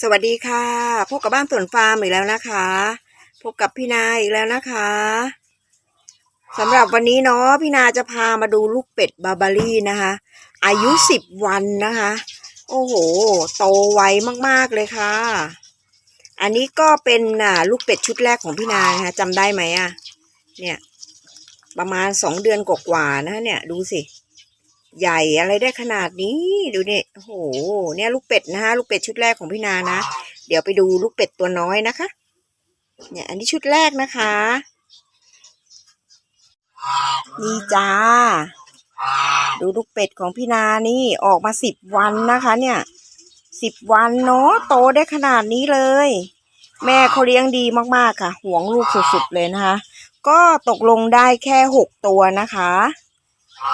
สวัสดีค่ะ พบกับบ้านสวนฟาร์มอีกแล้วนะคะ พบกับพี่นาอีกแล้วนะคะสำหรับวันนี้เนาะพี่นาจะพามาดูลูกเป็ดบาบารี่นะคะ อายุสิบวันนะคะ โอ้โห โตไวมากๆเลยค่ะ อันนี้ก็เป็นอ่าลูกเป็ดชุดแรกของพี่นานะคะจำได้ไหมอะเนี่ย ประมาณสองเดือนกว่าๆนะเนี่ยดูสิ ใหญ่อะไรได้ขนาดนี้ดูนี่โอ้โหเนี่ยลูกเป็ดนะฮะลูกเป็ดชุดแรกของพี่นานะ เดี๋ยวไปดูลูกเป็ดตัวน้อยนะคะ เนี่ยอันนี้ชุดแรกนะคะ นี่จ้า ดูลูกเป็ดของพี่นานี่ออกมาสิบวันนะคะ เนี่ยสิบวันเนาะโตได้ขนาดนี้เลย แม่เขาเลี้ยงดีมากๆค่ะห่วงลูกสุดๆเลยนะคะ ก็ตกลงได้แค่หกตัวนะคะ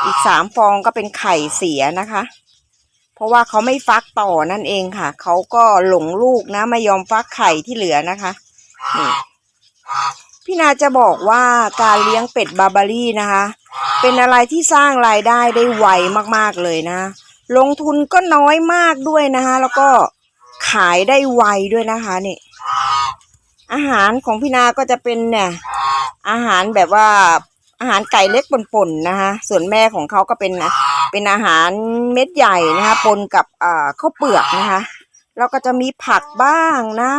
อีกสามฟองก็เป็นไข่เสียนะคะ เพราะว่าเขาไม่ฟักต่อนั่นเองค่ะ เขาก็หลงลูกนะไม่ยอมฟักไข่ที่เหลือนะคะนี่พี่นาจะบอกว่าการเลี้ยงเป็ดบาบารี่นะคะ เป็นอะไรที่สร้างรายได้ได้ไวมากๆเลยนะ ลงทุนก็น้อยมากด้วยนะคะ แล้วก็ขายได้ไวด้วยนะคะนี่อาหารของพี่นาก็จะเป็นเนี่ยอาหารแบบว่า อาหารไก่เล็กป่นๆนะคะ ส่วนแม่ของเขาก็เป็นนะเป็นอาหารเม็ดใหญ่นะคะปนกับอ่าข้าวเปลือกนะคะแล้วก็จะมีผักบ้างนะ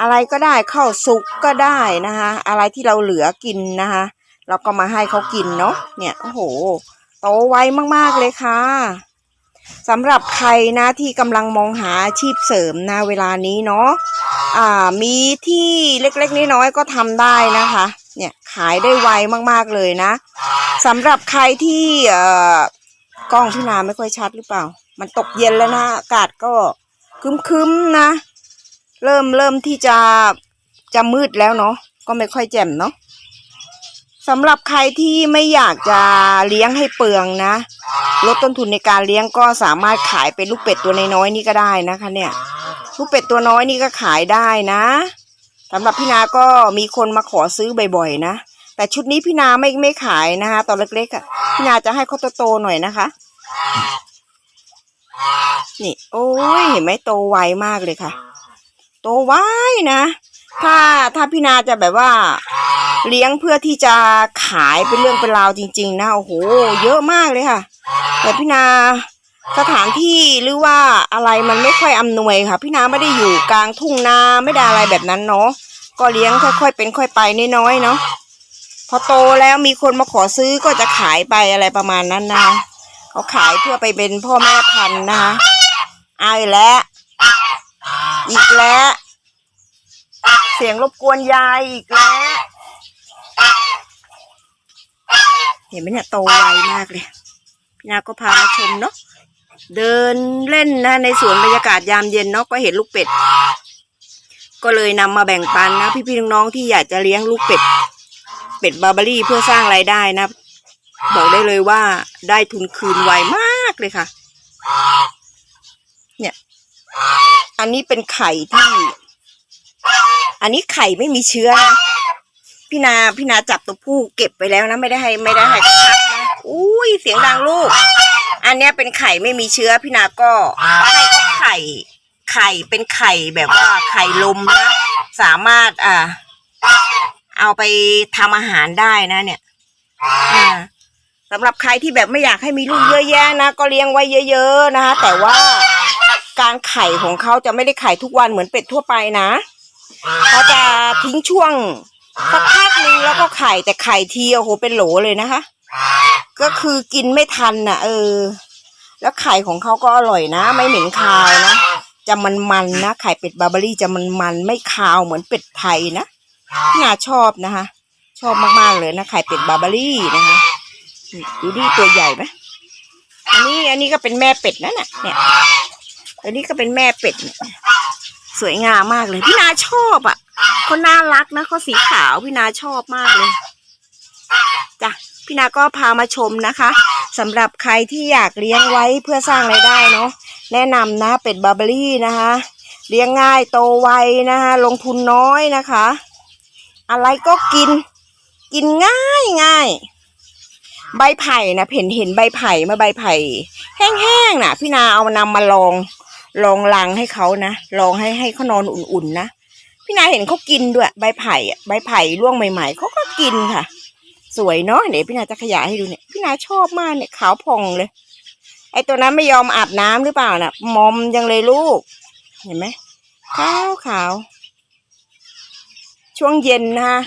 อะไรก็ได้ข้าวสุกก็ได้นะคะอะไรที่เราเหลือกินนะคะเราก็มาให้เขากินเนาะเนี่ยโอ้โห โตไวมากๆเลยค่ะสำหรับใครนะที่กำลังมองหาอาชีพเสริมนะเวลานี้เนาะอ่ามีที่เล็กๆน้อยๆก็ทำได้นะคะ ขายได้ไวมากๆเลยนะสำหรับใครที่กล้องพี่นาไม่ค่อยชัดหรือเปล่า มันตกเย็นแล้วนะอากาศก็คึ้มๆนะ เริ่มเริ่มที่จะจะมืดแล้วเนาะก็ไม่ค่อยแจ่มเนาะสำหรับใครที่ไม่อยากจะเลี้ยงให้เปลืองนะ ลดต้นทุนในการเลี้ยงก็สามารถขายเป็นลูกเป็ดตัวน้อยๆนี่ก็ได้นะคะ เนี่ย ลูกเป็ดตัวน้อยนี่ก็ขายได้นะ สำหรับพี่นาก็มีคนมาขอซื้อบ่อยๆนะ แต่ชุดนี้พี่นาไม่ไม่ขายนะคะ ตอนเล็กๆอะพี่นาจะให้เขาโตๆหน่อยนะคะ นี่ โอ้ยเห็นไหมโตไวมากเลยค่ะ โตไวนะ ถ้าถ้าพี่นาจะแบบว่า เลี้ยงเพื่อที่จะขายเป็นเรื่องเป็นราวจริง ๆ นะโอ้โหเยอะมากเลยค่ะ แต่พี่นาสถานที่หรือว่าอะไรมันไม่ค่อยอำนวยค่ะ พี่นาไม่ได้อยู่กลางทุ่งนาไม่ได้อะไรแบบนั้นเนาะ ก็เลี้ยงค่อยๆเป็นค่อยไปน้อยๆเนาะพอโตแล้วมีคนมาขอซื้อก็จะขายไปอะไรประมาณนั้นนะคะเขาขายเพื่อไปเป็นพ่อแม่พันธุ์นะคะเอาอีกแล้ว อีกแล้ว เสียงรบกวนยายอีกแล้ว เห็นไหมเนี่ยโตไวมากเลย พี่นาก็พามาชมเนาะ เดินเล่นนะในสวนบรรยากาศยามเย็นเนาะก็เห็นลูกเป็ด ก็เลยนำมาแบ่งปันนะ พี่ๆน้องๆที่อยากจะเลี้ยงลูกเป็ด เป็ดบาร์บารี่เพื่อสร้างรายได้นะ บอกได้เลยว่าได้ทุนคืนไวมากเลยค่ะ เนี่ย อันนี้เป็นไข่ที่ อันนี้ไข่ไม่มีเชื้อนะพี่นาพี่นาจับตัวผู้เก็บไปแล้วนะไม่ได้ให้ไม่ได้ให้เขาพักนะอุ้ยเสียงดังลูก อันเนี้ยเป็นไข่ไม่มีเชื้อพี่นาก็ให้ไข่ ไข่เป็นไข่แบบว่าไข่ลมนะ สามารถอ่าเอาไปทำอาหารได้นะ เนี่ยอ่าสำหรับใครที่แบบไม่อยากให้มีลูกเยอะแยะนะก็เลี้ยงไว้เยอะๆนะคะแต่ว่าการไข่ของเขาจะไม่ได้ไข่ทุกวันเหมือนเป็ดทั่วไปนะเขาจะทิ้งช่วงสักพักนึงแล้วก็ไข่แต่ไข่ทีโอ้โหเป็นโหลเลยนะคะ ก็คือกินไม่ทันน่ะ เออ แล้วไข่ของเขาก็อร่อยนะ ไม่เหม็นคาวนะ จะมันๆนะ ไข่เป็ดบาร์บารี่จะมันๆไม่คาวเหมือนเป็ดไทยนะน่าชอบนะคะ ชอบมากๆเลยนะไข่เป็ดบาร์บารี่นะคะนี่ดูดิตัวใหญ่ไหมอันนี้อันนี้ก็เป็นแม่เป็ดนั่นน่ะเนี่ยอันนี้ก็เป็นแม่เป็ดเนี่ยสวยงามมากเลย พี่นาชอบอะเขาน่ารักนะเขาสีขาวพี่นาชอบมากเลยจ้ะพี่นาก็พามาชมนะคะสำหรับใครที่อยากเลี้ยงไว้เพื่อสร้างไรายได้เนาะ แนะนำนะเป็ดบาร์เบอรี่นะคะ เลี้ยงง่ายโตไวนะคะลงทุนน้อยนะคะ อะไรก็กิน กินง่ายง่ายใบไผ่นะเห็นเห็นใบไผ่มาใบไผ่แห้งๆน่ะพี่นาเอานำมาลองลองลังให้เขานะลองให้ให้เขานอนอุ่นๆนะพี่นาเห็นเขากินด้วยใบไผ่ใบไผ่ร่วงใหม่ๆเขาก็กินค่ะ สวยเนาะเดี๋ยวพี่นาจะขยายให้ดูเนี่ยพี่นาชอบมากเนี่ยขาวผ่องเลย ไอตัวนั้นไม่ยอมอาบน้ำหรือเปล่าน่ะ มอมยังเลยลูก เห็นไหมขาวขาว ช่วงเย็นนะคะ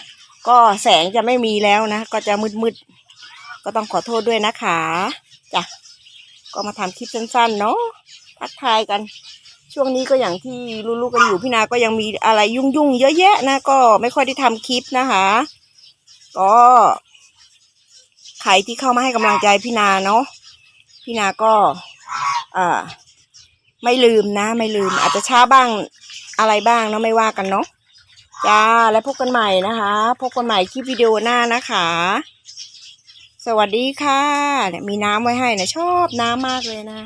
ก็แสงจะไม่มีแล้วนะ ก็จะมืดๆ ก็ต้องขอโทษด้วยนะคะจ้ะก็มาทำคลิปสั้นๆ เนาะทักทายกัน ช่วงนี้ก็อย่างที่รู้ๆกันอยู่พี่นาก็ยังมีอะไรยุ่งๆ เยอะแยะนะ ก็ไม่ค่อยได้ทำคลิปนะคะ ก็ใครที่เข้ามาให้กำลังใจพี่นาเนาะ พี่นาก็อ่ไม่ลืมนะ ไม่ลืม อาจจะช้าบ้างอะไรบ้างเนาะไม่ว่ากันเนาะจ้าแล้วพบกันใหม่นะคะพบกันใหม่คลิปวิดีโอหน้านะคะ สวัสดีค่ะเนี่ยมีน้ำไว้ให้นะชอบน้ำมากเลยนะ